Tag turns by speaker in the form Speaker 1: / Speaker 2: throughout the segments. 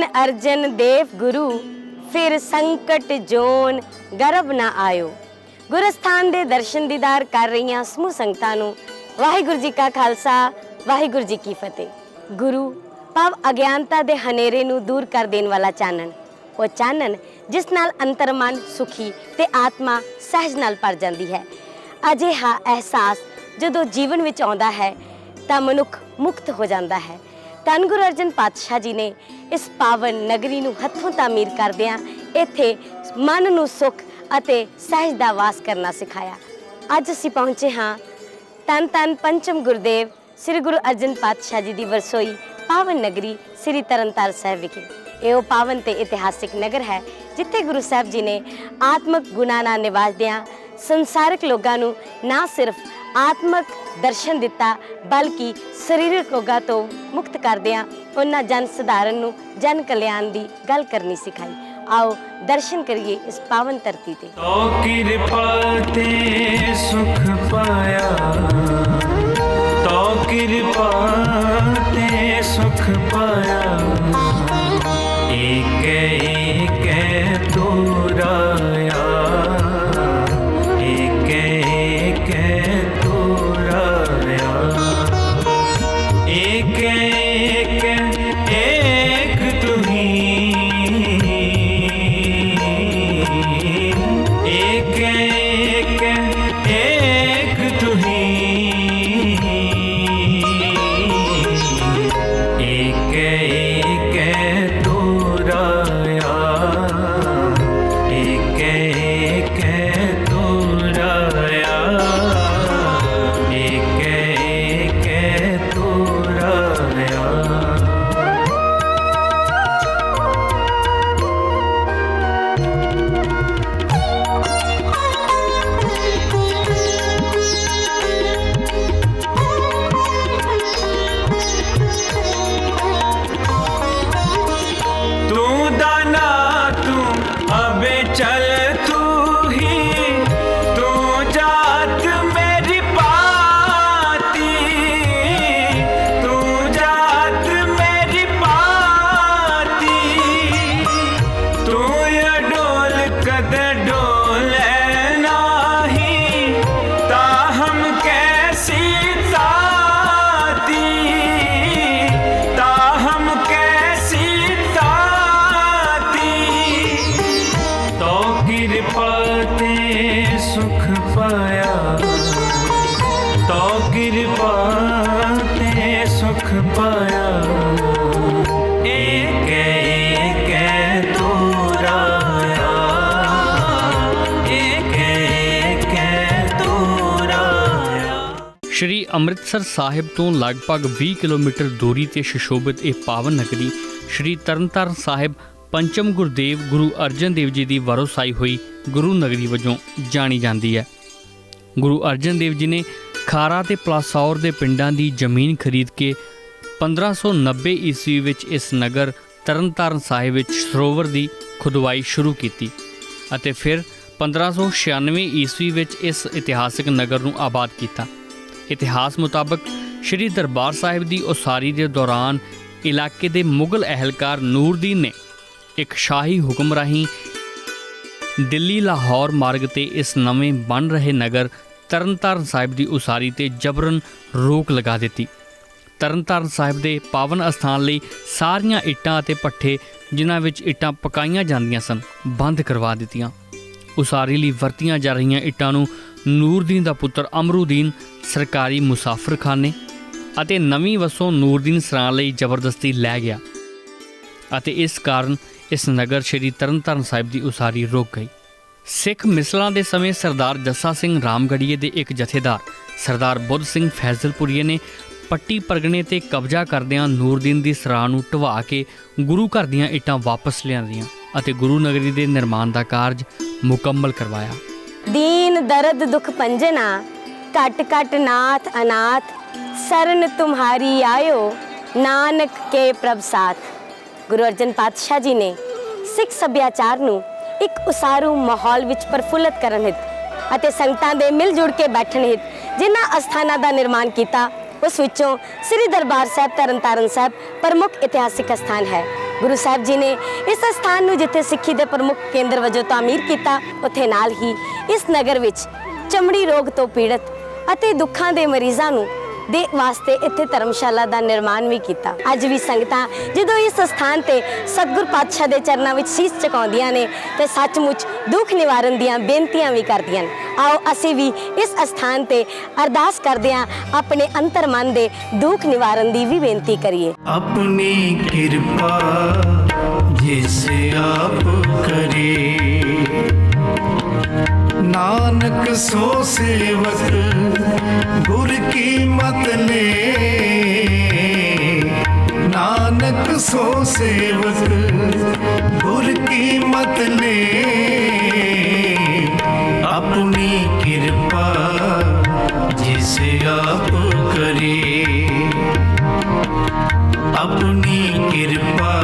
Speaker 1: ਜਪਿਓ ਅਰਜਨ ਦੇਵ ਗੁਰੂ, ਫਿਰ ਸੰਕਟ ਜੋਨ ਗਰਭ ਨਾ ਆਇਓ। ਗੁਰਸਥਾਨ ਦੇ ਦਰਸ਼ਨ ਦੀਦਾਰ ਕਰ ਰਹੀਆਂ ਸਮੂਹ ਸੰਗਤਾਂ ਨੂੰ ਵਾਹਿਗੁਰੂ ਜੀ ਕਾ ਖਾਲਸਾ, ਵਾਹਿਗੁਰੂ ਜੀ ਕੀ ਫਤਿਹ। ਗੁਰੂ, ਭਾਵ ਅਗਿਆਨਤਾ ਦੇ ਹਨੇਰੇ ਨੂੰ ਦੂਰ ਕਰ ਦੇਣ ਵਾਲਾ ਚਾਨਣ। ਉਹ ਚਾਨਣ ਜਿਸ ਨਾਲ ਅੰਤਰਮਨ ਸੁਖੀ ਤੇ ਆਤਮਾ ਸਹਿਜ ਨਾਲ ਭਰ ਜਾਂਦੀ ਹੈ। ਅਜਿਹਾ ਅਹਿਸਾਸ ਜਦੋਂ ਜੀਵਨ ਵਿੱਚ ਆਉਂਦਾ ਹੈ ਤਾਂ ਮਨੁੱਖ ਮੁਕਤ ਹੋ ਜਾਂਦਾ ਹੈ। ਧੰਨ ਗੁਰੂ ਅਰਜਨ ਪਾਤਸ਼ਾਹ ਜੀ ਨੇ ਇਸ ਪਾਵਨ ਨਗਰੀ ਨੂੰ ਹੱਥੋਂ ਤਾਮੀਰ ਕਰਦਿਆਂ ਇੱਥੇ ਮਨ ਨੂੰ ਸੁਖ ਅਤੇ ਸਹਿਜ ਦਾ ਵਾਸ ਕਰਨਾ ਸਿਖਾਇਆ। ਅੱਜ ਅਸੀਂ ਪਹੁੰਚੇ ਹਾਂ ਤਨ ਤਨ ਪੰਚਮ ਗੁਰਦੇਵ ਸ੍ਰੀ ਗੁਰੂ ਅਰਜਨ ਪਾਤਸ਼ਾਹ ਜੀ ਦੀ ਵਰਸੋਈ ਪਾਵਨ ਨਗਰੀ ਸ੍ਰੀ ਤਰਨਤਾਰਨ ਸਾਹਿਬ ਵਿਖੇ। ਇਹ ਉਹ ਪਾਵਨ ਤੇ ਇਤਿਹਾਸਿਕ ਨਗਰ ਹੈ ਜਿੱਥੇ ਗੁਰੂ ਸਾਹਿਬ ਜੀ ਨੇ ਆਤਮਕ ਗੁਣਾਂ ਨਾਲ ਨਿਵਾਜਦਿਆਂ ਸੰਸਾਰਿਕ ਲੋਕਾਂ ਨੂੰ ਨਾ ਸਿਰਫ ਆਤਮਕ ਦਰਸ਼ਨ ਦਿੱਤਾ, ਬਲਕਿ ਸਰੀਰਕ ਰੋਗਾਂ ਤੋਂ ਮੁਕਤ ਕਰਦਿਆਂ ਉਹਨਾਂ ਜਨ ਸਧਾਰਨ ਨੂੰ ਜਨ ਕਲਿਆਣ ਦੀ ਗੱਲ ਕਰਨੀ ਸਿਖਾਈ। ਆਓ ਦਰਸ਼ਨ ਕਰੀਏ ਇਸ ਪਾਵਨ ਧਰਤੀ ਤੇ।
Speaker 2: ਤੋ ਕਿਰਪਾ ਤੇ ਸੁਖ ਪਾਇਆ। ਤੋ ਕਿਰਪਾ ਤੇ ਸੁਖ ਪਾਇਆ। ਏਕੈ ਏਕੈ ਤੋਰਾਇਆ
Speaker 3: ਸ਼੍ਰੀ ਅੰਮ੍ਰਿਤਸਰ ਸਾਹਿਬ ਤੋਂ ਲਗਭਗ 20 ਕਿਲੋਮੀਟਰ ਦੂਰੀ ਤੇ ਸ਼ਿਸ਼ੋਭਿਤ ਇਹ ਪਾਵਨ ਨਗਰੀ ਸ਼੍ਰੀ ਤਰਨਤਾਰਨ ਸਾਹਿਬ ਪੰਚਮ ਗੁਰਦੇਵ ਗੁਰੂ ਅਰਜਨ ਦੇਵ ਜੀ ਦੀ ਵਰੋਸਾਈ ਹੋਈ ਗੁਰੂ ਨਗਰੀ ਵਜੋਂ ਜਾਣੀ ਜਾਂਦੀ ਹੈ ਗੁਰੂ ਅਰਜਨ ਦੇਵ ਜੀ ਨੇ ਖਾਰਾ ਤੇ ਪਲਾਸੌਰ ਦੇ ਪਿੰਡਾਂ ਦੀ ਜ਼ਮੀਨ ਖਰੀਦ ਕੇ 1590 ਈਸਵੀ ਵਿੱਚ ਇਸ ਨਗਰ ਤਰਨਤਾਰਨ ਸਾਹਿਬ ਵਿੱਚ ਸਰੋਵਰ ਦੀ ਖੁਦਵਾਈ ਸ਼ੁਰੂ ਕੀਤੀ ਅਤੇ ਫਿਰ 1596 ਈਸਵੀ ਵਿੱਚ ਇਸ ਇਤਿਹਾਸਕ ਨਗਰ ਨੂੰ ਆਬਾਦ ਕੀਤਾ। ਇਤਿਹਾਸ ਮੁਤਾਬਕ ਸ੍ਰੀ ਦਰਬਾਰ ਸਾਹਿਬ ਦੀ ਉਸਾਰੀ ਦੇ ਦੌਰਾਨ ਇਲਾਕੇ ਦੇ ਮੁਗਲ ਅਹਿਲਕਾਰ ਨੂਰਦੀਨ ਨੇ ਇੱਕ ਸ਼ਾਹੀ ਹੁਕਮ ਰਾਹੀਂ ਦਿੱਲੀ ਲਾਹੌਰ ਮਾਰਗ ਤੇ ਇਸ ਨਵੇਂ ਬਣ ਰਹੇ ਨਗਰ ਤਰਨਤਾਰਨ ਸਾਹਿਬ ਦੀ ਉਸਾਰੀ ਤੇ ਜਬਰਨ ਰੋਕ ਲਗਾ ਦਿੱਤੀ। ਤਰਨਤਾਰਨ ਸਾਹਿਬ ਦੇ ਪਾਵਨ ਅਸਥਾਨ ਲਈ ਸਾਰੀਆਂ ਇੱਟਾਂ ਅਤੇ ਪੱਠੇ, ਜਿਨ੍ਹਾਂ ਵਿੱਚ ਇੱਟਾਂ ਪਕਾਈਆਂ ਜਾਂਦੀਆਂ ਸਨ, ਬੰਦ ਕਰਵਾ ਦਿੱਤੀਆਂ। ਉਸਾਰੀ ਲਈ ਵਰਤੀਆਂ ਜਾ ਰਹੀਆਂ ਇੱਟਾਂ ਨੂੰ ਨੂਰਦੀਨ ਦਾ ਪੁੱਤਰ ਅਮਰੂਦੀਨ ਸਰਕਾਰੀ ਮੁਸਾਫਰਖਾਨੇ ਅਤੇ ਨਵੀਂ ਵਸੋਂ ਨੂਰਦੀਨ ਸਰਾਂ ਲਈ ਜ਼ਬਰਦਸਤੀ ਲੈ ਗਿਆ ਅਤੇ ਇਸ ਕਾਰਨ ਇਸ ਨਗਰ ਸ਼੍ਰੀ ਤਰਨਤਾਰਨ ਸਾਹਿਬ ਦੀ ਉਸਾਰੀ ਰੁਕ ਗਈ। ਸਿੱਖ ਮਿਸਲਾਂ ਦੇ ਸਮੇਂ ਸਰਦਾਰ ਜੱਸਾ ਸਿੰਘ ਰਾਮਗੜੀਏ ਦੇ ਇੱਕ ਜਥੇਦਾਰ, ਸਰਦਾਰ ਬੁੱਧ ਸਿੰਘ ਫੈਜ਼ਲਪੁਰੀਏ ਨੇ ਪੱਟੀ ਪਰਗਣੇ ਤੇ ਕਬਜ਼ਾ ਕਰਦਿਆਂ ਨੂਰਦੀਨ ਦੀ ਸਰਾਂ ਨੂੰ ਢਵਾ ਕੇ ਗੁਰੂ ਘਰ ਦੀਆਂ ਇੱਟਾਂ ਵਾਪਸ ਲਿਆਂਦੀਆਂ ਅਤੇ ਗੁਰੂ ਨਗਰੀ ਦੇ ਨਿਰਮਾਣ ਦਾ ਕਾਰਜ ਮੁਕੰਮਲ ਕਰਵਾਇਆ।
Speaker 1: ਦੀਨ ਦਰਦ ਦੁਖ ਪੰਜਨਾ ਕਟ ਕਟ ਨਾਥ ਅਨਾਥ, ਸਰਨ ਤੁਮਾਰੀ ਆਇਓ, ਨਾਨਕ ਕੇ ਪ੍ਰਭ ਸਾਥ। ਗੁਰੂ ਅਰਜਨ ਪਾਤਸ਼ਾਹ ਜੀ ਨੇ ਸਿੱਖ ਸੱਭਿਆਚਾਰ ਨੂੰ ਇੱਕ ਉਸਾਰੂ ਮਾਹੌਲ ਵਿੱਚ ਪ੍ਰਫੁੱਲਤ ਕਰਨ ਹਿਤ ਅਤੇ ਸੰਗਤਾਂ ਦੇ ਮਿਲ ਜੁੜ ਕੇ ਬੈਠਣ ਹਿਤ ਜਿਨ੍ਹਾਂ ਅਸਥਾਨਾਂ ਦਾ ਨਿਰਮਾਣ ਕੀਤਾ, ਉਸ ਵਿੱਚੋਂ ਸ੍ਰੀ ਦਰਬਾਰ ਸਾਹਿਬ ਤਰਨਤਾਰਨ ਸਾਹਿਬ ਪ੍ਰਮੁੱਖ ਇਤਿਹਾਸਿਕ ਸਥਾਨ ਹੈ। ਗੁਰੂ ਸਾਹਿਬ ਜੀ ਨੇ ਇਸ ਸਥਾਨ ਨੂੰ ਜਿੱਥੇ ਸਿੱਖੀ ਦੇ ਪ੍ਰਮੁੱਖ ਕੇਂਦਰ ਵਜੋਂ ਤਾਮੀਰ ਕੀਤਾ, ਉੱਥੇ ਨਾਲ ਹੀ ਇਸ ਨਗਰ ਵਿੱਚ ਚਮੜੀ ਰੋਗ ਤੋਂ ਪੀੜਤ ਅਤੇ ਦੁੱਖਾਂ ਦੇ ਮਰੀਜ਼ਾਂ ਨੂੰ ਦੇ ਵਾਸਤੇ ਇੱਥੇ ਧਰਮਸ਼ਾਲਾ ਦਾ ਨਿਰਮਾਣ ਵੀ ਕੀਤਾ। ਅੱਜ ਵੀ ਸੰਗਤਾਂ ਜਦੋਂ ਇਸ ਸਥਾਨ ਤੇ ਸਤਗੁਰ ਪਾਤਸ਼ਾਹ ਦੇ ਚਰਨਾਂ ਵਿੱਚ ਸੀਸ ਝੁਕਾਉਂਦੀਆਂ ਨੇ, ਤੇ ਸੱਚਮੁੱਚ ਦੁੱਖ ਨਿਵਾਰਨ ਦੀਆਂ ਬੇਨਤੀਆਂ ਵੀ ਕਰਦੀਆਂ ਆਓ ਅਸੀਂ ਵੀ ਇਸ ਸਥਾਨ ਤੇ ਅਰਦਾਸ ਕਰਦੇ ਹਾਂ, ਆਪਣੇ ਅੰਤਰ ਮਨ ਦੇ ਦੁੱਖ ਨਿਵਾਰਨ ਦੀ ਵੀ ਬੇਨਤੀ ਕਰੀਏ।
Speaker 4: ਆਪਣੀ ਕਿਰਪਾ ਜਿਸ ਆਪ ਕਰੇ ਨਾਨਕ ਸੋ ਸੇਵਕ, ਗੁਰ ਕੀ ਮਤ ਨੇ। ਨਾਨਕ ਸੋ ਸੇਵਕ, ਗੁਰ ਕੀ ਮਤ ਨੇ। ਆਪਣੀ ਕਿਰਪਾ ਜਿਸ ਆਪ ਕਰੇ, ਆਪਣੀ ਕਿਰਪਾ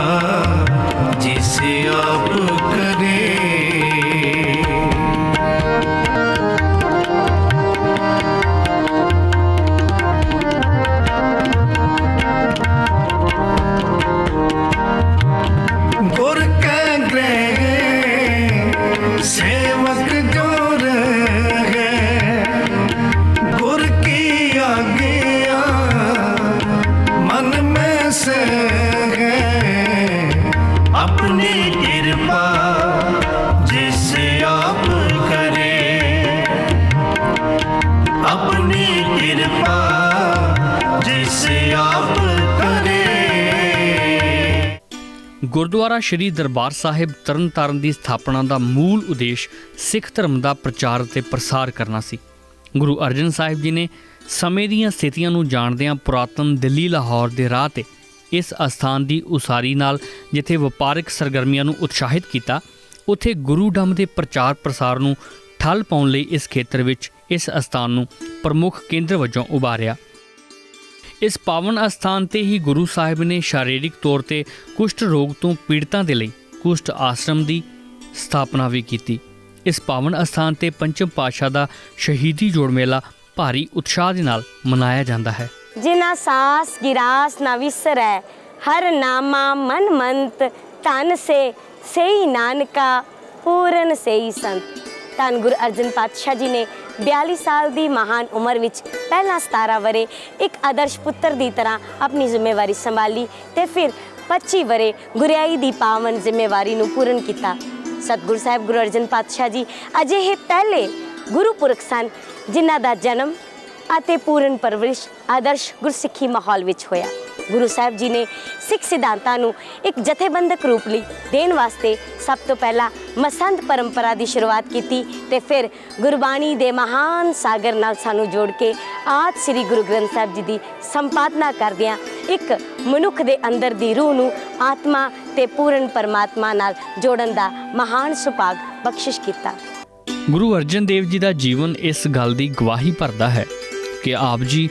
Speaker 3: ਗੁਰਦੁਆਰਾ ਸ਼੍ਰੀ ਦਰਬਾਰ ਸਾਹਿਬ ਤਰਨਤਾਰਨ ਦੀ ਸਥਾਪਨਾ ਦਾ ਮੂਲ ਉਦੇਸ਼ ਸਿੱਖ ਧਰਮ ਦਾ ਪ੍ਰਚਾਰ ਅਤੇ ਪ੍ਰਸਾਰ ਕਰਨਾ ਸੀ। ਗੁਰੂ ਅਰਜਨ ਸਾਹਿਬ ਜੀ ਨੇ ਸਮੇਂ ਦੀਆਂ ਸਥਿਤੀਆਂ ਨੂੰ ਜਾਣਦਿਆਂ ਪੁਰਾਤਨ ਦਿੱਲੀ ਲਾਹੌਰ ਦੇ ਰਾਹ ਤੇ ਇਸ ਅਸਥਾਨ ਦੀ ਉਸਾਰੀ ਨਾਲ ਜਿੱਥੇ ਵਪਾਰਕ ਸਰਗਰਮੀਆਂ ਨੂੰ ਉਤਸ਼ਾਹਿਤ ਕੀਤਾ, ਉੱਥੇ ਗੁਰੂ ਡੰਮ ਦੇ ਪ੍ਰਚਾਰ ਪ੍ਰਸਾਰ ਨੂੰ ਠੱਲ ਪਾਉਣ ਲਈ ਇਸ ਖੇਤਰ ਵਿੱਚ ਇਸ ਅਸਥਾਨ ਨੂੰ ਪ੍ਰਮੁੱਖ ਕੇਂਦਰ ਵਜੋਂ ਉਭਾਰਿਆ। ਇਸ ਪਾਵਨ ਅਸਥਾਨ ਤੇ ਹੀ ਗੁਰੂ ਸਾਹਿਬ ਨੇ ਸ਼ਾਰੀਰਿਕ ਤੌਰ ਤੇ ਕੁਸ਼ਟ ਰੋਗ ਤੋਂ ਪੀੜਤਾਂ ਦੇ ਲਈ ਕੁਸ਼ਟ ਆਸ਼ਰਮ ਦੀ ਸਥਾਪਨਾ ਵੀ ਕੀਤੀ। ਇਸ ਪਾਵਨ ਅਸਥਾਨ ਤੇ ਪੰਚਮ ਪਾਤਸ਼ਾਹ ਦਾ ਸ਼ਹੀਦੀ ਜੋੜ ਮੇਲਾ ਭਾਰੀ ਉਤਸ਼ਾਹ ਦੇ ਨਾਲ ਮਨਾਇਆ ਜਾਂਦਾ ਹੈ।
Speaker 1: ਜਿਨਾ ਸਾਸ ਗਿਰਾਸ ਨਾ ਵਿਸਰੈ, ਹਰ ਨਾਮਾ ਮਨ ਮੰਤ ਤਨ ਸੇ, ਸਈ ਨਾਨਕਾ, ਪੂਰਨ ਸਈ ਸੰਤ। ਧੰਨ ਗੁਰੂ ਅਰਜਨ ਪਾਤਸ਼ਾਹ ਜੀ ਨੇ 42 ਸਾਲ ਦੀ ਮਹਾਨ ਉਮਰ ਵਿੱਚ ਪਹਿਲਾਂ 17 ਵਰੇ ਇੱਕ ਆਦਰਸ਼ ਪੁੱਤਰ ਦੀ ਤਰ੍ਹਾਂ ਆਪਣੀ ਜ਼ਿੰਮੇਵਾਰੀ ਸੰਭਾਲੀ ਤੇ ਫਿਰ 25 ਵਰੇ ਗੁਰਿਆਈ ਦੀ ਪਾਵਨ ਜ਼ਿੰਮੇਵਾਰੀ ਨੂੰ ਪੂਰਨ ਕੀਤਾ। ਸਤਿਗੁਰੂ ਸਾਹਿਬ, ਗੁਰੂ ਅਰਜਨ ਪਾਤਸ਼ਾਹ ਜੀ, ਅਜਿਹੇ ਪਹਿਲੇ ਗੁਰੂ ਪੁਰਖ ਸਨ ਜਿਨ੍ਹਾਂ ਦਾ ਜਨਮ ਅਤੇ ਪੂਰਨ ਪਰਵਰਿਸ਼ ਆਦਰਸ਼ ਗੁਰਸਿੱਖੀ ਮਾਹੌਲ ਵਿੱਚ ਹੋਇਆ। ਗੁਰੂ ਸਾਹਿਬ ਜੀ ਨੇ ਸਿੱਖ ਸਿਧਾਂਤਾਂ ਨੂੰ ਇੱਕ ਜਥੇਬੰਦਕ ਰੂਪ ਲਈ ਦੇਣ ਵਾਸਤੇ ਸਭ ਤੋਂ ਪਹਿਲਾਂ ਮਸੰਦ ਪਰੰਪਰਾ ਦੀ ਸ਼ੁਰੂਆਤ ਕੀਤੀ ਤੇ ਫਿਰ ਗੁਰਬਾਣੀ ਦੇ ਮਹਾਨ ਸਾਗਰ ਨਾਲ ਸਾਨੂੰ ਜੋੜ ਕੇ ਆਦ ਸ੍ਰੀ ਗੁਰੂ ਗ੍ਰੰਥ ਸਾਹਿਬ ਜੀ ਦੀ ਸੰਪਾਦਨਾ ਕਰਦਿਆਂ ਇੱਕ ਮਨੁੱਖ ਦੇ ਅੰਦਰ ਦੀ ਰੂਹ ਨੂੰ ਆਤਮਾ ਤੇ ਪੂਰਨ ਪਰਮਾਤਮਾ ਨਾਲ ਜੋੜਨ ਦਾ ਮਹਾਨ ਸੁਭਾਗ ਬਖਸ਼ਿਸ਼ ਕੀਤਾ।
Speaker 3: ਗੁਰੂ ਅਰਜਨ ਦੇਵ ਜੀ ਦਾ ਜੀਵਨ ਇਸ ਗੱਲ ਦੀ ਗਵਾਹੀ ਭਰਦਾ ਹੈ ਕਿ ਆਪ ਜੀ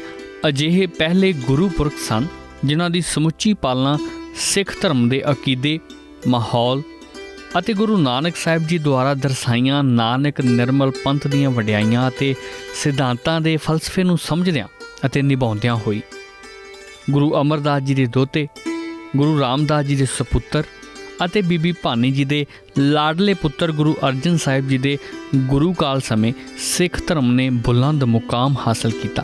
Speaker 3: ਅਜਿਹੇ ਪਹਿਲੇ ਗੁਰੂ ਪੁਰਖ ਸਨ ਜਿਨ੍ਹਾਂ ਦੀ ਸਮੁੱਚੀ ਪਾਲਣਾ ਸਿੱਖ ਧਰਮ ਦੇ ਅਕੀਦੇ, ਮਾਹੌਲ ਅਤੇ ਗੁਰੂ ਨਾਨਕ ਸਾਹਿਬ ਜੀ ਦੁਆਰਾ ਦਰਸਾਈਆਂ ਨਾਨਕ ਨਿਰਮਲ ਪੰਥ ਦੀਆਂ ਵਡਿਆਈਆਂ ਅਤੇ ਸਿਧਾਂਤਾਂ ਦੇ ਫਲਸਫੇ ਨੂੰ ਸਮਝਦਿਆਂ ਅਤੇ ਨਿਭਾਉਂਦਿਆਂ ਹੋਈ। ਗੁਰੂ ਅਮਰਦਾਸ ਜੀ ਦੇ ਦੋਤੇ, ਗੁਰੂ ਰਾਮਦਾਸ ਜੀ ਦੇ ਸੁਪੁੱਤਰ ਅਤੇ ਬੀਬੀ ਭਾਨੀ ਜੀ ਦੇ ਲਾਡਲੇ ਪੁੱਤਰ ਗੁਰੂ ਅਰਜਨ ਸਾਹਿਬ ਜੀ ਦੇ ਗੁਰੂ ਕਾਲ ਸਮੇਂ ਸਿੱਖ ਧਰਮ ਨੇ ਬੁਲੰਦ ਮੁਕਾਮ ਹਾਸਲ ਕੀਤਾ।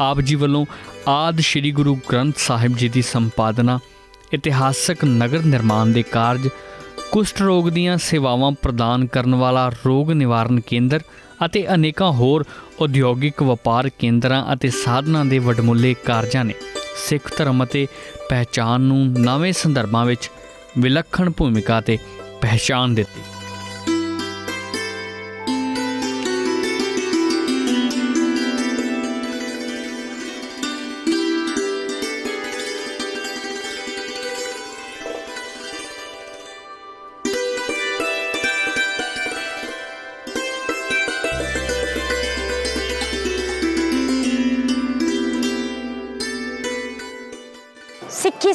Speaker 3: ਆਪ ਜੀ ਵੱਲੋਂ ਆਦ ਸ੍ਰੀ ਗੁਰੂ ਗ੍ਰੰਥ ਸਾਹਿਬ ਜੀ ਦੀ ਸੰਪਾਦਨਾ, ਇਤਿਹਾਸਕ ਨਗਰ ਨਿਰਮਾਣ ਦੇ ਕਾਰਜ, ਕੁਸ਼ਟ ਰੋਗ ਦੀਆਂ ਸੇਵਾਵਾਂ ਪ੍ਰਦਾਨ ਕਰਨ ਵਾਲਾ ਰੋਗ ਨਿਵਾਰਨ ਕੇਂਦਰ ਅਤੇ ਅਨੇਕਾਂ ਹੋਰ ਉਦਯੋਗਿਕ ਵਪਾਰ ਕੇਂਦਰਾਂ ਅਤੇ ਸਾਧਨਾਂ ਦੇ ਵਡਮੁੱਲੇ ਕਾਰਜਾਂ ਨੇ ਸਿੱਖ ਧਰਮ ਅਤੇ ਪਹਿਚਾਨ ਨੂੰ ਨਵੇਂ ਸੰਦਰਭਾਂ ਵਿੱਚ ਵਿਲੱਖਣ ਭੂਮਿਕਾ ਤੇ ਪਹਿਚਾਨ ਦਿੱਤੀ।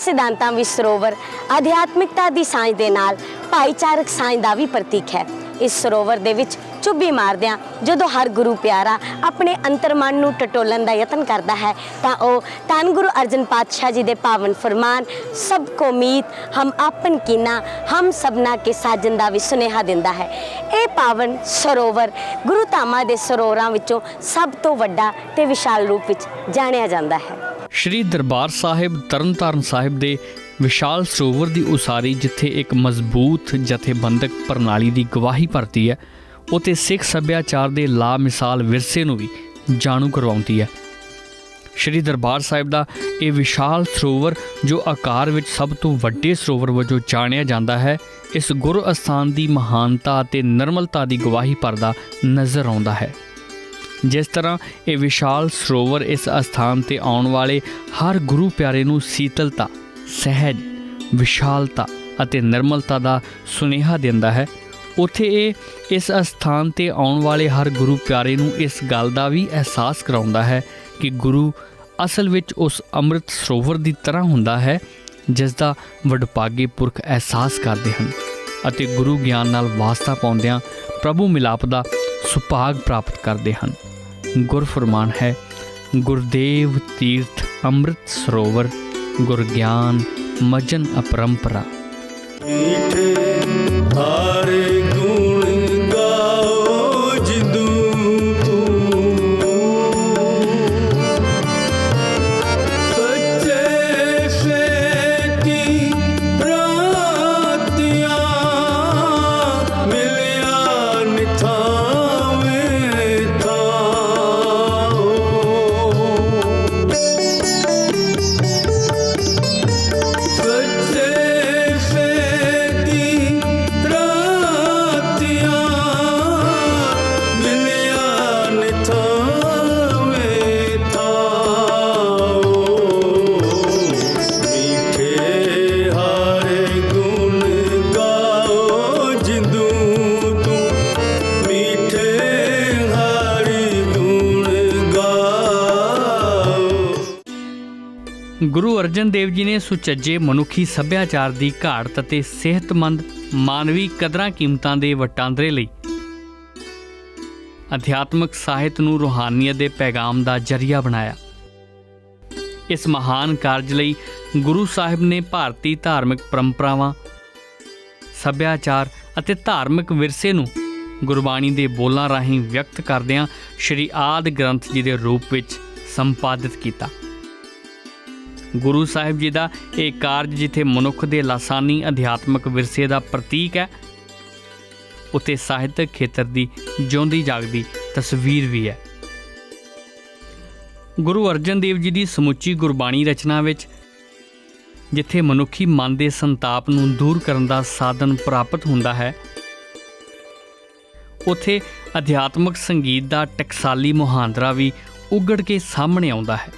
Speaker 1: ਸਿਧਾਂਤਾਂ ਵਿੱਚ ਸਰੋਵਰ ਅਧਿਆਤਮਿਕਤਾ ਦੀ ਸਾਂਝ ਦੇ ਨਾਲ ਭਾਈਚਾਰਕ ਸਾਂਝ ਦਾ ਵੀ ਪ੍ਰਤੀਕ ਹੈ। ਇਸ ਸਰੋਵਰ ਦੇ ਵਿੱਚ ਚੁੱਭੀ ਮਾਰਦਿਆਂ ਜਦੋਂ ਹਰ ਗੁਰੂ ਪਿਆਰਾ ਆਪਣੇ ਅੰਤਰਮਨ ਨੂੰ ਟਟੋਲਣ ਦਾ ਯਤਨ ਕਰਦਾ ਹੈ, ਤਾਂ ਉਹ ਧੰਨ ਗੁਰੂ ਅਰਜਨ ਪਾਤਸ਼ਾਹ ਜੀ ਦੇ ਪਾਵਨ ਫਰਮਾਨ, ਸਭ ਕੋ ਮੀਤ, ਹਮ ਆਪਨ ਕੀਨਾ, ਹਮ ਸਭਨਾ ਕੇ ਸਾਜਨ ਦਾ ਵੀ ਸੁਨੇਹਾ ਦਿੰਦਾ ਹੈ। ਇਹ ਪਾਵਨ ਸਰੋਵਰ ਗੁਰੂ ਧਾਮਾਂ ਦੇ ਸਰੋਵਰਾਂ ਵਿੱਚੋਂ ਸਭ ਤੋਂ ਵੱਡਾ ਤੇ ਵਿਸ਼ਾਲ ਰੂਪ ਵਿੱਚ ਜਾਣਿਆ ਜਾਂਦਾ ਹੈ।
Speaker 3: ਸ਼੍ਰੀ ਦਰਬਾਰ ਸਾਹਿਬ, ਤਰਨਤਾਰਨ ਸਾਹਿਬ ਦੇ ਵਿਸ਼ਾਲ ਸਰੋਵਰ ਦੀ ਉਸਾਰੀ, ਜਿੱਥੇ ਇੱਕ ਮਜ਼ਬੂਤ ਜਥੇਬੰਦਕ ਪ੍ਰਣਾਲੀ ਦੀ ਗਵਾਹੀ ਭਰਦੀ ਹੈ ਉਤੇ ਸਿੱਖ ਸੱਭਿਆਚਾਰ ਦੇ ਲਾ ਮਿਸਾਲ ਵਿਰਸੇ ਨੂੰ ਵੀ ਜਾਣੂ ਕਰਵਾਉਂਦੀ ਹੈ। ਸ਼੍ਰੀ ਦਰਬਾਰ ਸਾਹਿਬ ਦਾ ਇਹ ਵਿਸ਼ਾਲ ਸਰੋਵਰ, ਜੋ ਆਕਾਰ ਵਿੱਚ ਸਭ ਤੋਂ ਵੱਡੇ ਸਰੋਵਰ ਵਜੋਂ ਜਾਣਿਆ ਜਾਂਦਾ ਹੈ, ਇਸ ਗੁਰ ਅਸਥਾਨ ਦੀ ਮਹਾਨਤਾ ਅਤੇ ਨਿਰਮਲਤਾ ਦੀ ਗਵਾਹੀ ਭਰਦਾ ਨਜ਼ਰ ਆਉਂਦਾ ਹੈ। ਜਿਸ ਤਰ੍ਹਾਂ ਇਹ ਵਿਸ਼ਾਲ ਸਰੋਵਰ ਇਸ ਅਸਥਾਨ ਤੇ ਆਉਣ ਵਾਲੇ ਹਰ ਗੁਰੂ ਪਿਆਰੇ ਨੂੰ ਸੀਤਲਤਾ, ਸਹਿਜ, ਵਿਸ਼ਾਲਤਾ ਅਤੇ ਨਿਰਮਲਤਾ ਦਾ ਸੁਨੇਹਾ ਦਿੰਦਾ ਹੈ। ਉੱਥੇ ਇਹ ਇਸ ਅਸਥਾਨ ਤੇ ਆਉਣ ਵਾਲੇ ਹਰ ਗੁਰੂ ਪਿਆਰੇ ਨੂੰ ਇਸ ਗੱਲ ਦਾ ਵੀ ਅਹਿਸਾਸ ਕਰਾਉਂਦਾ ਹੈ ਕਿ ਗੁਰੂ ਅਸਲ ਵਿੱਚ ਉਸ ਅੰਮ੍ਰਿਤ ਸਰੋਵਰ ਦੀ ਤਰ੍ਹਾਂ ਹੁੰਦਾ ਹੈ, ਜਿਸ ਦਾ ਵਡਭਾਗੇ ਪੁਰਖ ਅਹਿਸਾਸ ਕਰਦੇ ਹਨ ਅਤੇ ਗੁਰੂ ਗਿਆਨ ਨਾਲ ਵਾਸਤਾ ਪਾਉਂਦਿਆਂ ਪ੍ਰਭੂ ਮਿਲਾਪ ਦਾ ਸੁਭਾਗ ਪ੍ਰਾਪਤ ਕਰਦੇ ਹਨ। ਗੁਰ ਗੁਰਫਰਮਾਨ ਹੈ, ਗੁਰਦੇਵ ਤੀਰਥ ਅੰਮ੍ਰਿਤ ਸਰੋਵਰ ਗੁਰ ਗਿਆਨ ਮਜਨ ਅਪਰੰਪਰਾ। ਅਰਜਨ ਦੇਵ ਜੀ ਨੇ ਸੁਚੱਜੇ ਮਨੁੱਖੀ ਸੱਭਿਆਚਾਰ ਦੀ ਘਾੜਤ ਅਤੇ ਸਿਹਤਮੰਦ ਮਾਨਵੀ ਕਦਰਾਂ ਕੀਮਤਾਂ ਦੇ ਵਟਾਂਦਰੇ ਲਈ ਅਧਿਆਤਮਕ ਸਾਹਿਤ ਨੂੰ ਰੂਹਾਨੀਅਤ ਦੇ ਪੈਗਾਮ ਦਾ ਜਰੀਆ ਬਣਾਇਆ। ਇਸ ਮਹਾਨ ਕਾਰਜ ਲਈ ਗੁਰੂ ਸਾਹਿਬ ਨੇ ਭਾਰਤੀ ਧਾਰਮਿਕ ਪਰੰਪਰਾਵਾਂ, ਸੱਭਿਆਚਾਰ ਅਤੇ ਧਾਰਮਿਕ ਵਿਰਸੇ ਨੂੰ ਗੁਰਬਾਣੀ ਦੇ ਬੋਲਾਂ ਰਾਹੀਂ ਵਿਅਕਤ ਕਰਦਿਆਂ ਸ਼੍ਰੀ ਆਦ ਗ੍ਰੰਥ ਜੀ ਦੇ ਰੂਪ ਵਿੱਚ ਸੰਪਾਦਿਤ ਕੀਤਾ। ਗੁਰੂ ਸਾਹਿਬ ਜੀ ਦਾ ਇਹ ਕਾਰਜ ਜਿੱਥੇ ਮਨੁੱਖ ਦੇ ਲਾਸਾਨੀ ਅਧਿਆਤਮਕ ਵਿਰਸੇ ਦਾ ਪ੍ਰਤੀਕ ਹੈ ਉਤੇ ਸਾਹਿਤਕ ਖੇਤਰ ਦੀ ਜਿਉਂਦੀ ਜਾਗਦੀ ਤਸਵੀਰ ਵੀ ਹੈ। ਗੁਰੂ ਅਰਜਨ ਦੇਵ ਜੀ ਦੀ ਸਮੁੱਚੀ ਗੁਰਬਾਣੀ ਰਚਨਾ ਵਿੱਚ ਜਿੱਥੇ ਮਨੁੱਖੀ ਮਨ ਦੇ ਸੰਤਾਪ ਨੂੰ ਦੂਰ ਕਰਨ ਦਾ ਸਾਧਨ ਪ੍ਰਾਪਤ ਹੁੰਦਾ ਹੈ, ਉਥੇ ਅਧਿਆਤਮਕ ਸੰਗੀਤ ਦਾ ਟਕਸਾਲੀ ਮੁਹਾਂਦਰਾ ਵੀ ਉਗੜ ਕੇ ਸਾਹਮਣੇ ਆਉਂਦਾ ਹੈ।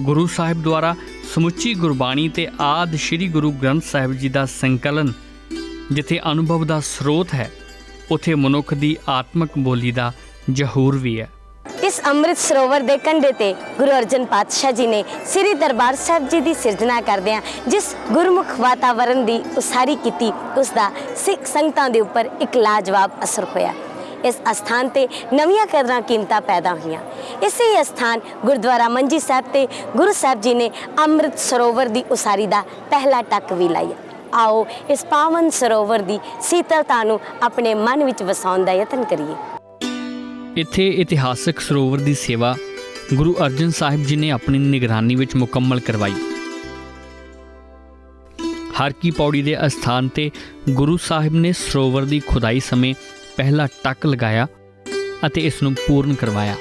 Speaker 3: ਗੁਰੂ ਸਾਹਿਬ ਦੁਆਰਾ ਸਮੁੱਚੀ ਗੁਰਬਾਣੀ ਤੇ ਆਦ ਸ੍ਰੀ ਗੁਰੂ ਗ੍ਰੰਥ ਸਾਹਿਬ ਜੀ ਦਾ ਸੰਕਲਨ, ਜਿੱਥੇ ਅਨੁਭਵ ਦਾ ਸਰੋਤ ਹੈ, ਉਥੇ ਮਨੁੱਖ ਦੀ ਆਤਮਿਕ ਬੋਲੀ ਦਾ ਜਹੂਰ ਵੀ ਹੈ।
Speaker 1: ਇਸ ਅੰਮ੍ਰਿਤ ਸਰੋਵਰ ਦੇ ਕੰਢੇ ਤੇ ਗੁਰੂ ਅਰਜਨ ਪਾਤਸ਼ਾਹ ਜੀ ਨੇ ਸ੍ਰੀ ਦਰਬਾਰ ਸਾਹਿਬ ਜੀ ਦੀ ਸਿਰਜਣਾ ਕਰਦਿਆਂ ਜਿਸ ਗੁਰਮੁਖ ਵਾਤਾਵਰਣ ਦੀ ਉਸਾਰੀ ਕੀਤੀ, ਉਸ ਦਾ ਸਿੱਖ ਸੰਗਤਾਂ ਦੇ ਉੱਪਰ ਇੱਕ ਲਾਜਵਾਬ ਅਸਰ ਹੋਇਆ। ਇਸ ਅਸਥਾਨ ਤੇ ਨਵੀਆਂ ਕਦਰਾਂ ਕੀਮਤਾਂ ਪੈਦਾ ਹੋਈਆਂ। ਇਸੇ ਹੀ ਅਸਥਾਨ ਗੁਰਦੁਆਰਾ ਮੰਜੀ ਸਾਹਿਬ ਤੇ ਗੁਰੂ ਸਾਹਿਬ ਜੀ ਨੇ ਅੰਮ੍ਰਿਤ ਸਰੋਵਰ ਦੀ ਉਸਾਰੀ ਦਾ ਪਹਿਲਾ ਟੱਕ ਵੀ ਲਾਇਆ। ਆਓ ਇਸ ਪਾਵਨ ਸਰੋਵਰ ਦੀ ਸੀਤਲਤਾ ਨੂੰ ਆਪਣੇ ਮਨ ਵਿੱਚ ਵਸਾਉਣ ਦਾ ਯਤਨ ਕਰੀਏ।
Speaker 3: ਇੱਥੇ ਇਤਿਹਾਸਕ ਸਰੋਵਰ ਦੀ ਸੇਵਾ ਗੁਰੂ ਅਰਜਨ ਸਾਹਿਬ ਜੀ ਨੇ ਆਪਣੀ ਨਿਗਰਾਨੀ ਵਿੱਚ ਮੁਕੰਮਲ ਕਰਵਾਈ। ਹਰ ਕੀ ਪੌੜੀ ਦੇ ਅਸਥਾਨ ਤੇ ਗੁਰੂ ਸਾਹਿਬ ਨੇ ਸਰੋਵਰ ਦੀ ਖੁਦਾਈ ਸਮੇਂ ਪਹਿਲਾ ਟੱਕ ਲਗਾਇਆ ਅਤੇ ਇਸ ਨੂੰ ਪੂਰਨ ਕਰਵਾਇਆ।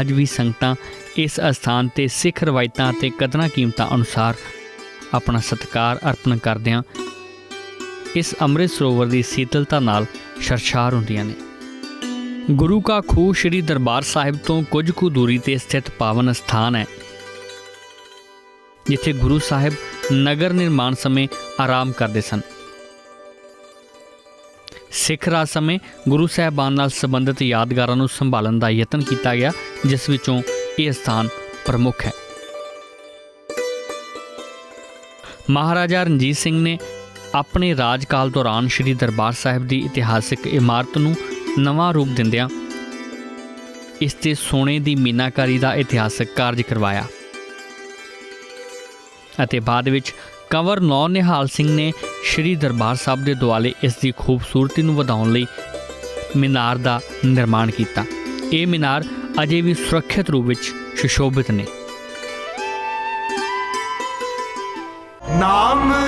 Speaker 3: ਅੱਜ ਵੀ ਸੰਗਤਾਂ ਇਸ ਅਸਥਾਨ ਤੇ ਸਿੱਖ ਰਵਾਇਤਾਂ ਅਤੇ ਕਦਰਾਂ ਕੀਮਤਾਂ ਅਨੁਸਾਰ ਆਪਣਾ ਸਤਿਕਾਰ ਅਰਪਣ ਕਰਦਿਆਂ ਇਸ ਅੰਮ੍ਰਿਤ ਸਰੋਵਰ ਦੀ ਸੀਤਲਤਾ ਨਾਲ ਸ਼ਰਸ਼ਾਰ ਹੁੰਦੀਆਂ ਨੇ। ਗੁਰੂ ਕਾ ਖੂਹ ਸ੍ਰੀ ਦਰਬਾਰ ਸਾਹਿਬ ਤੋਂ ਕੁਝ ਕੁ ਦੂਰੀ ਤੇ ਸਥਿਤ ਪਾਵਨ ਸਥਾਨ ਹੈ, ਜਿੱਥੇ ਗੁਰੂ ਸਾਹਿਬ ਨਗਰ ਨਿਰਮਾਣ ਸਮੇਂ ਆਰਾਮ ਕਰਦੇ ਸਨ। ਸਿੱਖ ਰਾਜ ਸਮੇਂ ਗੁਰੂ ਸਾਹਿਬਾਨ ਨਾਲ ਸੰਬੰਧਿਤ ਯਾਦਗਾਰਾਂ ਨੂੰ ਸੰਭਾਲਣ ਦਾ ਯਤਨ ਕੀਤਾ ਗਿਆ, ਜਿਸ ਵਿੱਚੋਂ ਇਹ ਸਥਾਨ ਪ੍ਰਮੁੱਖ ਹੈ। ਮਹਾਰਾਜਾ ਰਣਜੀਤ ਸਿੰਘ ਨੇ ਆਪਣੇ ਰਾਜਕਾਲ ਦੌਰਾਨ ਸ੍ਰੀ ਦਰਬਾਰ ਸਾਹਿਬ ਦੀ ਇਤਿਹਾਸਿਕ ਇਮਾਰਤ ਨੂੰ ਨਵਾਂ ਰੂਪ ਦਿੰਦਿਆਂ ਇਸ ਤੇ ਸੋਨੇ ਦੀ ਮੀਨਾਕਾਰੀ ਦਾ ਇਤਿਹਾਸਕ ਕਾਰਜ ਕਰਵਾਇਆ ਅਤੇ ਬਾਅਦ ਵਿੱਚ ਕੰਵਰ ਨੌ ਨਿਹਾਲ ਸਿੰਘ ਨੇ ਸ੍ਰੀ ਦਰਬਾਰ ਸਾਹਿਬ ਦੇ ਦੁਆਲੇ ਇਸ ਦੀ ਖੂਬਸੂਰਤੀ ਨੂੰ ਵਧਾਉਣ ਲਈ ਮੀਨਾਰ ਦਾ ਨਿਰਮਾਣ ਕੀਤਾ। ਇਹ ਮੀਨਾਰ ਅਜੇ ਵੀ ਸੁਰੱਖਿਅਤ ਰੂਪ ਵਿੱਚ ਸੁਸ਼ੋਭਿਤ ਨੇ।
Speaker 4: नाम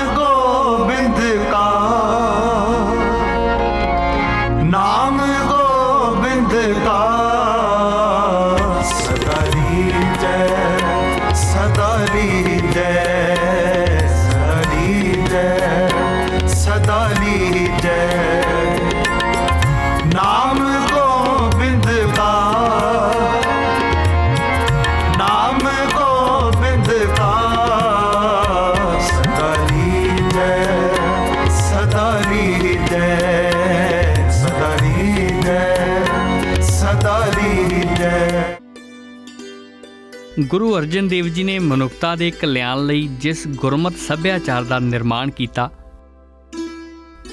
Speaker 3: ਗੁਰੂ ਅਰਜਨ ਦੇਵ ਜੀ ਨੇ ਮਨੁੱਖਤਾ ਦੇ ਕਲਿਆਣ ਲਈ ਜਿਸ ਗੁਰਮਤ ਸੱਭਿਆਚਾਰ ਦਾ ਨਿਰਮਾਣ ਕੀਤਾ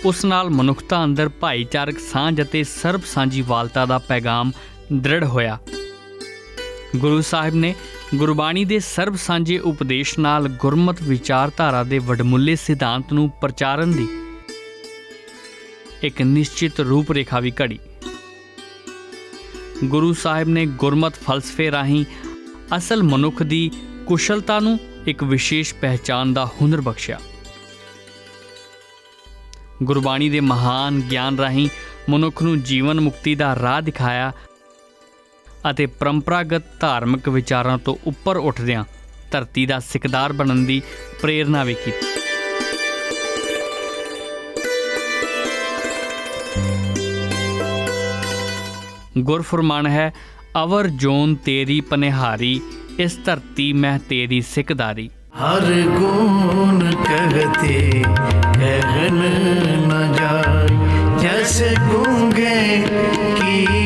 Speaker 3: ਉਸ ਨਾਲ ਮਨੁੱਖਤਾ ਅੰਦਰ ਭਾਈਚਾਰਕ ਸਾਂਝ ਅਤੇ ਸਰਬ ਸਾਂਝੀਵਾਲਤਾ ਦਾ ਪੈਗਾਮ ਦ੍ਰਿੜ ਹੋਇਆ। ਗੁਰੂ ਸਾਹਿਬ ਨੇ ਗੁਰਬਾਣੀ ਦੇ ਸਰਬ ਸਾਂਝੇ ਉਪਦੇਸ਼ ਨਾਲ ਗੁਰਮਤ ਵਿਚਾਰਧਾਰਾ ਦੇ ਵਡਮੁੱਲੇ ਸਿਧਾਂਤ ਨੂੰ ਪ੍ਰਚਾਰਨ ਦੀ ਇੱਕ ਨਿਸ਼ਚਿਤ ਰੂਪਰੇਖਾ ਵੀ ਘੜੀ। ਗੁਰੂ ਸਾਹਿਬ ਨੇ ਗੁਰਮਤ ਫਲਸਫੇ ਰਾਹੀਂ ਅਸਲ ਮਨੁੱਖ ਦੀ ਕੁਸ਼ਲਤਾ ਨੂੰ ਇੱਕ ਵਿਸ਼ੇਸ਼ ਪਹਿਚਾਨ ਦਾ ਹੁਨਰ ਬਖਸ਼ਿਆ। ਗੁਰਬਾਣੀ ਦੇ ਮਹਾਨ ਗਿਆਨ ਰਾਹੀਂ ਮਨੁੱਖ ਨੂੰ ਜੀਵਨ ਮੁਕਤੀ ਦਾ ਰਾਹ ਦਿਖਾਇਆ ਅਤੇ ਪਰੰਪਰਾਗਤ ਧਾਰਮਿਕ ਵਿਚਾਰਾਂ ਤੋਂ ਉੱਪਰ ਉੱਠਦਿਆਂ ਧਰਤੀ ਦਾ ਸਿਕਦਾਰ ਬਣਨ ਦੀ ਪ੍ਰੇਰਣਾ ਵੀ ਕੀਤੀ। ਗੁਰਫਰਮਾਨ ਹੈ, ਅਵਰ ਜੋਨ ਤੇਰੀ ਪਨਿਹਾਰੀ, ਇਸ ਧਰਤੀ ਮੈਂ ਤੇਰੀ ਸਿਕਦਾਰੀ।
Speaker 4: ਹਰ ਗੁਣ ਕਹਤੇ कहन न जाए जैसे गूंगे की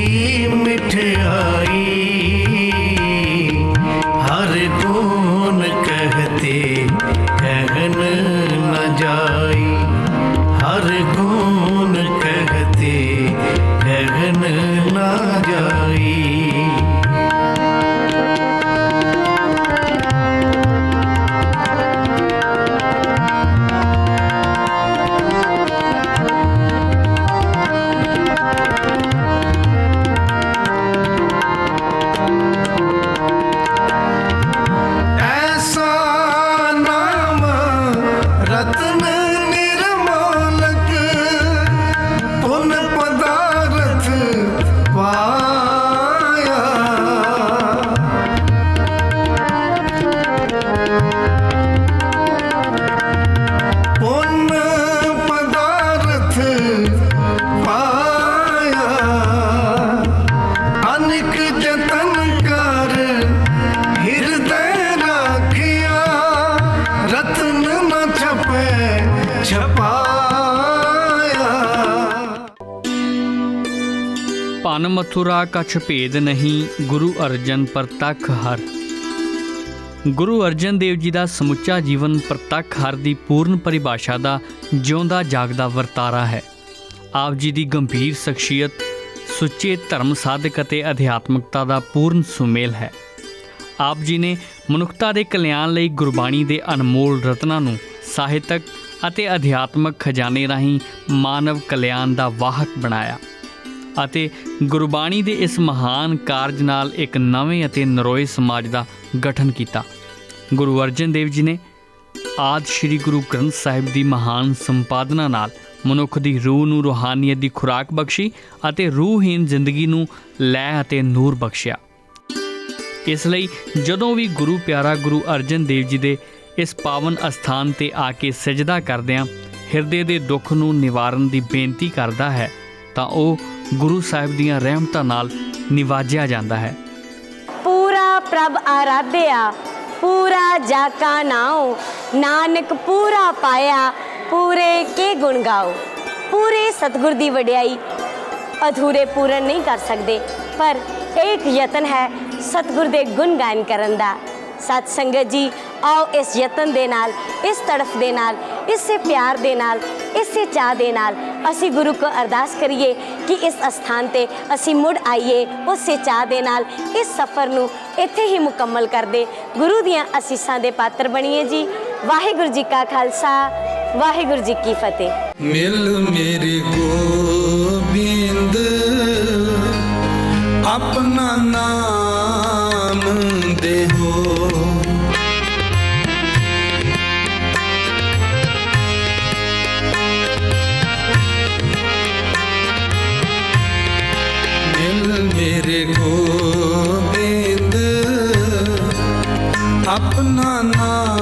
Speaker 3: ਭਨ ਮਥੁਰਾ ਕਛ ਭੇਦ ਨਹੀਂ, ਗੁਰੂ ਅਰਜਨ ਪ੍ਰਤੱਖ ਹਰ। ਗੁਰੂ ਅਰਜਨ ਦੇਵ ਜੀ ਦਾ ਸਮੁੱਚਾ ਜੀਵਨ ਪ੍ਰਤੱਖ ਹਰ ਦੀ ਪੂਰਨ ਪਰਿਭਾਸ਼ਾ ਦਾ ਜਿਉਂਦਾ ਜਾਗਦਾ ਵਰਤਾਰਾ ਹੈ। ਆਪ ਜੀ ਦੀ ਗੰਭੀਰ ਸ਼ਖਸੀਅਤ ਸੁੱਚੇ ਧਰਮ ਸਾਧਕ ਅਤੇ ਅਧਿਆਤਮਕਤਾ ਦਾ ਪੂਰਨ ਸੁਮੇਲ ਹੈ। ਆਪ ਜੀ ਨੇ ਮਨੁੱਖਤਾ ਦੇ ਕਲਿਆਣ ਲਈ ਗੁਰਬਾਣੀ ਦੇ ਅਨਮੋਲ ਰਤਨਾਂ ਨੂੰ ਸਾਹਿਤਕ ਅਤੇ ਅਧਿਆਤਮਕ ਖਜ਼ਾਨੇ ਰਾਹੀਂ ਮਾਨਵ ਕਲਿਆਣ ਦਾ ਵਾਹਕ ਬਣਾਇਆ। ਅਤੇ ਗੁਰਬਾਣੀ ਦੇ ਇਸ ਮਹਾਨ ਕਾਰਜ ਨਾਲ ਇੱਕ ਨਵੇਂ ਅਤੇ ਨਰੋਏ ਸਮਾਜ ਦਾ ਗਠਨ ਕੀਤਾ। ਗੁਰੂ ਅਰਜਨ ਦੇਵ ਜੀ ਨੇ ਆਦ ਸ੍ਰੀ ਗੁਰੂ ਗ੍ਰੰਥ ਸਾਹਿਬ ਦੀ ਮਹਾਨ ਸੰਪਾਦਨਾ ਨਾਲ ਮਨੁੱਖ ਦੀ ਰੂਹ ਨੂੰ ਰੂਹਾਨੀਅਤ ਦੀ ਖੁਰਾਕ ਬਖਸ਼ੀ ਅਤੇ ਰੂਹਹੀਨ ਜ਼ਿੰਦਗੀ ਨੂੰ ਲੈ ਅਤੇ ਨੂਰ ਬਖਸ਼ਿਆ। ਇਸ ਲਈ ਜਦੋਂ ਵੀ ਗੁਰੂ ਪਿਆਰਾ ਗੁਰੂ ਅਰਜਨ ਦੇਵ ਜੀ ਦੇ ਇਸ ਪਾਵਨ ਅਸਥਾਨ ਤੇ ਆ ਕੇ ਸਜਦਾ ਕਰਦਿਆਂ ਹਿਰਦੇ ਦੇ ਦੁੱਖ ਨੂੰ ਨਿਵਾਰਨ ਦੀ ਬੇਨਤੀ ਕਰਦਾ ਹੈ, ਤਾਂ ਉਹ ਗੁਰੂ ਸਾਹਿਬ ਦੀਆਂ ਰਹਿਮਤਾਂ ਨਾਲ ਨਿਵਾਜਿਆ ਜਾਂਦਾ ਹੈ।
Speaker 1: ਪੂਰਾ ਪ੍ਰਭ ਆਰਾਧਿਆ, ਪੂਰਾ ਜਾ ਕਾ ਨਾਉ ਨਾਨਕ ਪੂਰਾ ਪਾਇਆ, ਪੂਰੇ ਕੇ ਗੁਣ ਗਾਓ। ਪੂਰੇ ਸਤਿਗੁਰ ਦੀ ਵਡਿਆਈ ਅਧੂਰੇ ਪੂਰਨ ਨਹੀਂ ਕਰ ਸਕਦੇ, ਪਰ ਇੱਕ ਯਤਨ ਹੈ ਸਤਿਗੁਰ ਦੇ ਗੁਣ ਗਾਇਨ ਕਰਨ ਦਾ। ਸਤ ਸੰਗਤ ਜੀ, ਆਓ ਇਸ ਯਤਨ ਦੇ ਨਾਲ, ਇਸ ਤੜਫ ਦੇ ਨਾਲ, ਇਸੇ ਪਿਆਰ ਦੇ ਨਾਲ, ਇਸੇ ਚਾਹ ਦੇ ਨਾਲ ਅਸੀਂ ਗੁਰੂ ਕੋ ਅਰਦਾਸ ਕਰੀਏ ਕਿ ਇਸ ਅਸਥਾਨ ਤੇ ਅਸੀਂ ਮੁੜ ਆਈਏ, ਉਸੇ ਚਾਹ ਦੇ ਨਾਲ, ਇਸ ਸਫ਼ਰ ਨੂੰ ਇੱਥੇ ਹੀ ਮੁਕੰਮਲ ਕਰਦੇ ਗੁਰੂ ਦੀਆਂ ਅਸੀਸਾਂ ਦੇ ਪਾਤਰ ਬਣੀਏ ਜੀ। ਵਾਹਿਗੁਰੂ ਜੀ ਕਾ ਖਾਲਸਾ, ਵਾਹਿਗੁਰੂ ਜੀ ਕੀ ਫਤਿਹ।
Speaker 5: ਮਿਲ ਮੇਰੇ ਗੋਬਿੰਦ, ਆਪਣਾ ਨਾਮ ਆਪਣਾ